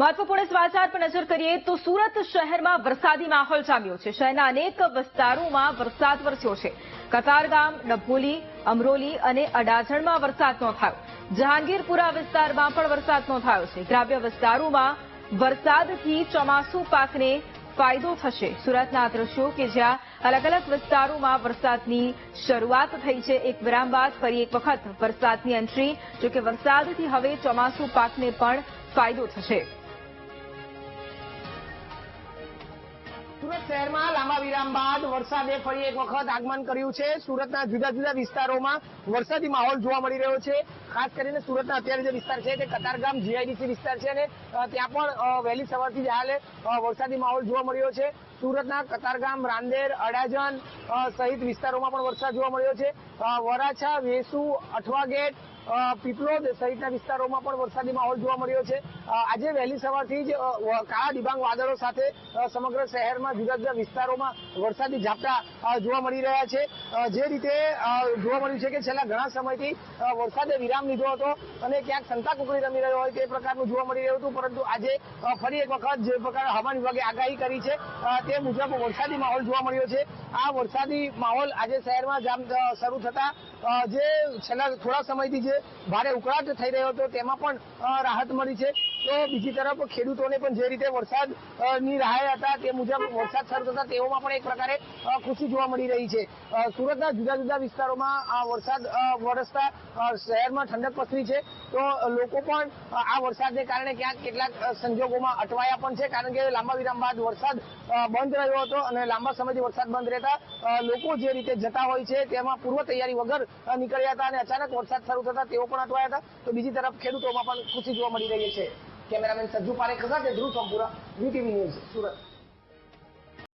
મહત્વપૂર્ણ સમાચાર પર નજર કરીએ તો સુરત શહેરમાં વરસાદી માહોલ જામ્યો છે. શહેરના અનેક વિસ્તારોમાં વરસાદ વરસ્યો છે. કતારગામ ડભોલી અમરોલી અને અડાજણમાં વરસાદ નોંધાયો. જહાંગીરપુરા વિસ્તારમાં પણ વરસાદ નોંધાયો છે. ગ્રામ્ય વિસ્તારોમાં વરસાદથી ચોમાસુ પાકને ફાયદો થશે. સુરતના દ્રશ્યો કે જ્યાં અલગ અલગ વિસ્તારોમાં વરસાદની શરૂઆત થઈ છે. એક વિરામ બાદ ફરી એક વખત વરસાદની એન્ટ્રી, જોકે વરસાદથી હવે ચોમાસુ પાકને પણ ફાયદો થશે. સુરત શહેરમાં લાંબા વિરામ બાદ વરસાદે ફરી એક વખત આગમન કર્યું છે. સુરતના જુદા જુદા વિસ્તારોમાં વરસાદી માહોલ જોવા મળી રહ્યો છે. ખાસ કરીને સુરતના અત્યારે જે વિસ્તાર છે તે કતારગામ, જીઆઈડીસી વિસ્તાર છે અને ત્યાં પણ વહેલી સવારથી જ હાલે વરસાદી માહોલ જોવા મળ્યો છે. સુરતના કતારગામ રાંદેર, અડાજણ સહિત વિસ્તારોમાં પણ વરસાદ જોવા મળ્યો છે. વરાછા, વેસુ, અઠવા ગેટ પીપલોદ સહિતના વિસ્તારોમાં પણ વરસાદી માહોલ જોવા મળ્યો છે. આજે વહેલી સવારથી જ કાળા ડિબાંગ વાદળો સાથે સમગ્ર શહેરમાં જુદા જુદા વિસ્તારોમાં વરસાદી ઝાપટા જોવા મળી રહ્યા છે. જે રીતે જોવા મળ્યું છે કે છેલ્લા ઘણા સમયથી વરસાદે વિરામ લીધો હતો અને ક્યાંક સંતા કુકડી રમી રહ્યો હોય તે પ્રકારનું જોવા મળી રહ્યું હતું, પરંતુ આજે ફરી એક વખત જે પ્રકાર હવામાન વિભાગે આગાહી કરી છે તે મુજબ વરસાદી માહોલ જોવા મળ્યો છે. આ વરસાદી માહોલ આજે શહેરમાં જામ શરૂ થતા જે છેલ્લા થોડા સમયથી જે ભારે ઉકળાટ થઈ રહ્યો હતો, તેમાં પણ રાહત મળી છે. તો બીજી તરફ ખેડૂતોને પણ જે રીતે વરસાદની રાહે હતા તે મુજબ વરસાદ શરૂ થતા તેઓમાં પણ એક પ્રકારે ખુશી જોવા મળી રહી છે. સુરતના જુદા જુદા વિસ્તારોમાં આ વરસાદ વરસતા શહેરમાં ઠંડક પસરી છે. તો લોકો પણ આ વરસાદને કારણે ક્યાંક કેટલાક સંજોગોમાં અટવાયા પણ છે. કારણ કે લાંબા વિરામ બાદ વરસાદ બંધ રહ્યો હતો અને લાંબા સમયથી વરસાદ બંધ રહેતા લોકો જે રીતે જતા હોય છે તેમાં પૂર્વ તૈયારી વગર નીકળ્યા હતા અને અચાનક વરસાદ શરૂ થતા તેઓ પણ અટવાયા હતા. તો બીજી તરફ ખેડૂતોમાં પણ ખુશી જોવા મળી રહી છે. કેમેરામેન સજ્જુ પારેખ સાથે ધ્રુવ સંપુરા વીટીવી ન્યૂઝ સુરત.